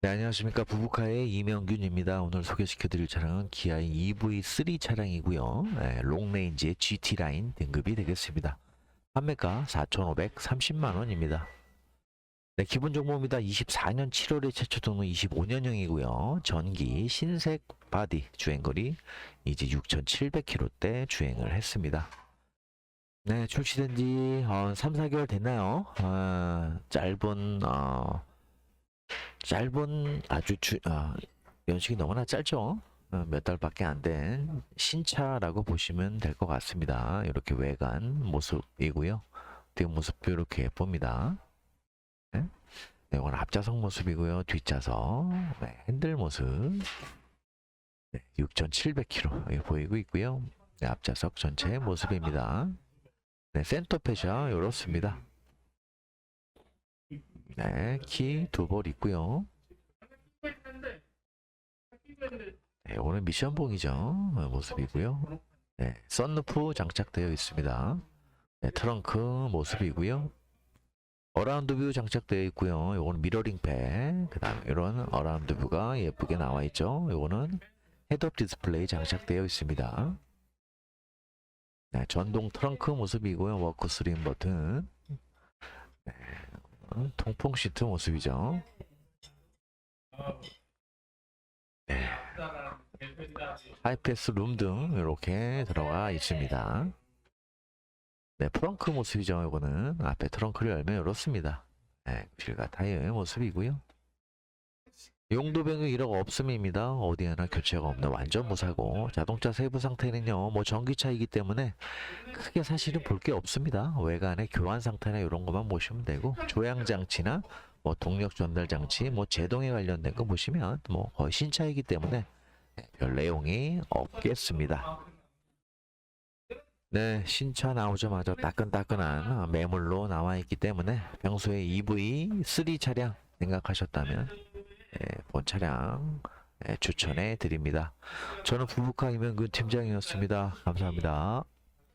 네, 안녕하십니까. 부부카의 이명균입니다. 오늘 소개시켜드릴 차량은 기아 EV3 차량이고요. 네, 롱레인지의 GT 라인 등급이 되겠습니다. 판매가 4,530만 원입니다. 네, 기본 정보입니다. 24년 7월에 최초 등록 25년형이고요. 전기 신색 바디 주행거리 이제 6,700km대 주행을 했습니다. 네, 출시된 지 어, 3, 4개월 됐나요? 아, 짧은 어, 짧은 아주 주, 아, 연식이 너무나 짧죠. 어, 몇 달밖에 안 된 신차라고 보시면 될 것 같습니다. 이렇게 외관 모습이고요. 뒷모습도 이렇게 예쁩니다. 네? 네, 이건 앞좌석 모습이고요. 뒷좌석 네, 핸들 모습 네, 6,700km 보이고 있고요. 네, 앞좌석 전체 모습입니다. 네, 센터페샤 이렇습니다. 네, 키두볼 있고요. 네, 오늘 미션봉이죠. 어, 모습이고요. 네, 썬루프 장착되어 있습니다. 네, 트렁크 모습이고요. 어라운드 뷰 장착되어 있고요. 요거는 미러링 팩. 그다음 이런 어라운드 뷰가 예쁘게 나와 있죠. 요거는 헤드업 디스플레이 장착되어 있습니다. 네, 전동 트렁크 모습이고요. 워크 스림 버튼. 네, 어, 통풍 시트 모습이죠. 네. 하이패스 룸 등 이렇게 들어가 있습니다. 네, 프렁크 모습이죠. 이거는 앞에 트렁크를 열면 이렇습니다. 네, 실과 타이어의 모습이고요. 용도 변경 1억 없음입니다. 어디 하나 교체가 없는 완전 무사고 자동차 세부 상태는요. 뭐 전기차이기 때문에 크게 사실은 볼 게 없습니다. 외관의 교환 상태나 이런 것만 보시면 되고 조향 장치나 뭐 동력 전달 장치, 뭐 제동에 관련된 거 보시면 뭐 거의 신차이기 때문에 별 내용이 없겠습니다. 네, 신차 나오자마자 따끈따끈한 매물로 나와 있기 때문에 평소에 EV3 차량 생각하셨다면 예, 본 차량 예, 추천해 드립니다. 저는 부부카 이명근 팀장이었습니다. 감사합니다.